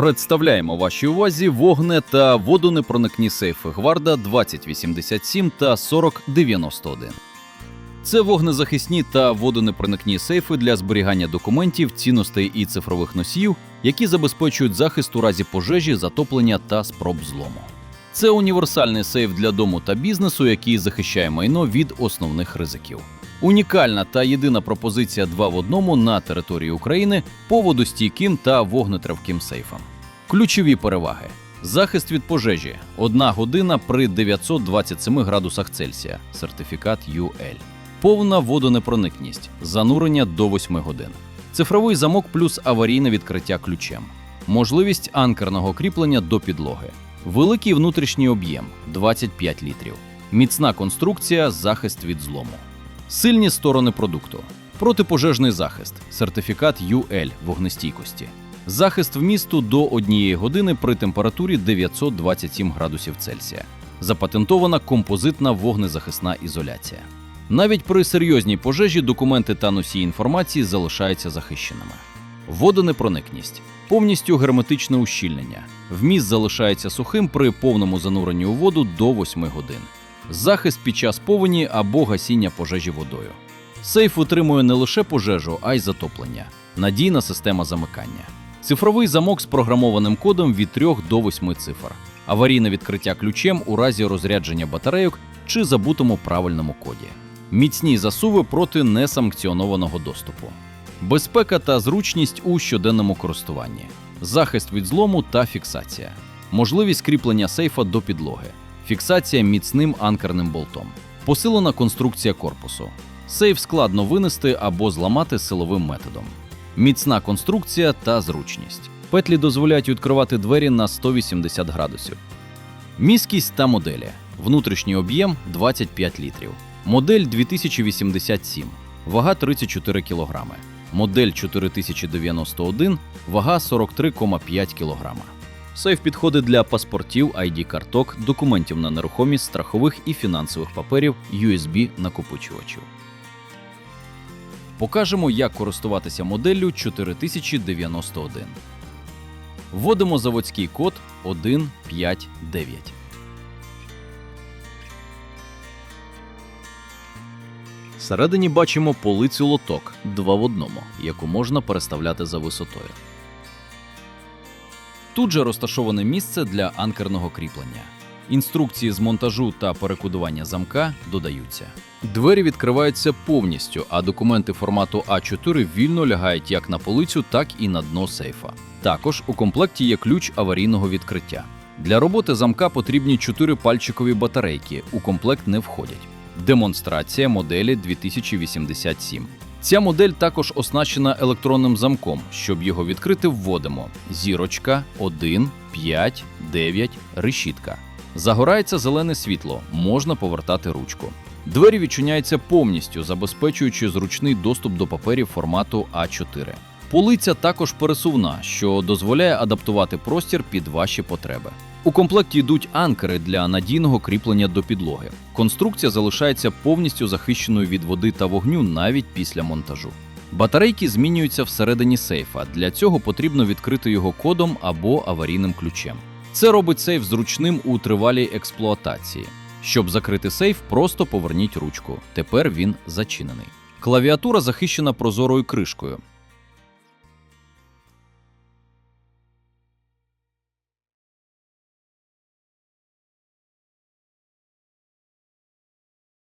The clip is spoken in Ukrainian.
Представляємо вашій увазі вогне та водонепроникні сейфи Гварда 2087 та 4091. Це вогнезахисні та водонепроникні сейфи для зберігання документів, цінностей і цифрових носіїв, які забезпечують захист у разі пожежі, затоплення та спроб злому. Це універсальний сейф для дому та бізнесу, який захищає майно від основних ризиків. Унікальна та єдина пропозиція 2 в одному на території України по водостійким та вогнетривким сейфам. Ключові переваги: захист від пожежі 1 година при 927 градусах Цельсія, сертифікат UL. Повна водонепроникність, занурення до 8 годин. Цифровий замок плюс аварійне відкриття ключем. Можливість анкерного кріплення до підлоги. Великий внутрішній об'єм 25 літрів. Міцна конструкція, захист від злому. Сильні сторони продукту. Протипожежний захист, сертифікат UL вогнестійкості. Захист вмісту до 1 години при температурі 927 градусів Цельсія. Запатентована композитна вогнезахисна ізоляція. Навіть при серйозній пожежі документи та носії інформації залишаються захищеними. Водонепроникність повністю герметичне ущільнення. Вміст залишається сухим при повному зануренні у воду до 8 годин. Захист під час повені або гасіння пожежі водою. Сейф утримує не лише пожежу, а й затоплення. Надійна система замикання. Цифровий замок з програмованим кодом від 3 до 8 цифр. Аварійне відкриття ключем у разі розрядження батарейок чи забутому правильному коді. Міцні засуви проти несанкціонованого доступу. Безпека та зручність у щоденному користуванні. Захист від злому та фіксація. Можливість кріплення сейфа до підлоги. Фіксація міцним анкерним болтом. Посилена конструкція корпусу. Сейф складно винести або зламати силовим методом. Міцна конструкція та зручність. Петлі дозволяють відкривати двері на 180 градусів. Міськість та моделі. Внутрішній об'єм 25 літрів. Модель 2087. Вага 34 кг. Модель 4091. Вага 43,5 кг. Сейф підходить для паспортів, ID-карток, документів на нерухомість, страхових і фінансових паперів, USB накопичувачів. Покажемо, як користуватися моделлю 4091. Вводимо заводський код 159. Всередині бачимо полицю лоток 2 в одному, яку можна переставляти за висотою. Тут же розташоване місце для анкерного кріплення. Інструкції з монтажу та перекодування замка додаються. Двері відкриваються повністю, а документи формату А4 вільно лягають як на полицю, так і на дно сейфа. Також у комплекті є ключ аварійного відкриття. Для роботи замка потрібні 4 пальчикові батарейки, у комплект не входять. Демонстрація моделі 2087. Ця модель також оснащена електронним замком. Щоб його відкрити, вводимо зірочка 1, 5, 9, решітка. Загорається зелене світло, можна повертати ручку. Двері відчиняються повністю, забезпечуючи зручний доступ до паперів формату А4. Полиця також пересувна, що дозволяє адаптувати простір під ваші потреби. У комплекті йдуть анкери для надійного кріплення до підлоги. Конструкція залишається повністю захищеною від води та вогню навіть після монтажу. Батарейки змінюються всередині сейфа. Для цього потрібно відкрити його кодом або аварійним ключем. Це робить сейф зручним у тривалій експлуатації. Щоб закрити сейф, просто поверніть ручку. Тепер він зачинений. Клавіатура захищена прозорою кришкою.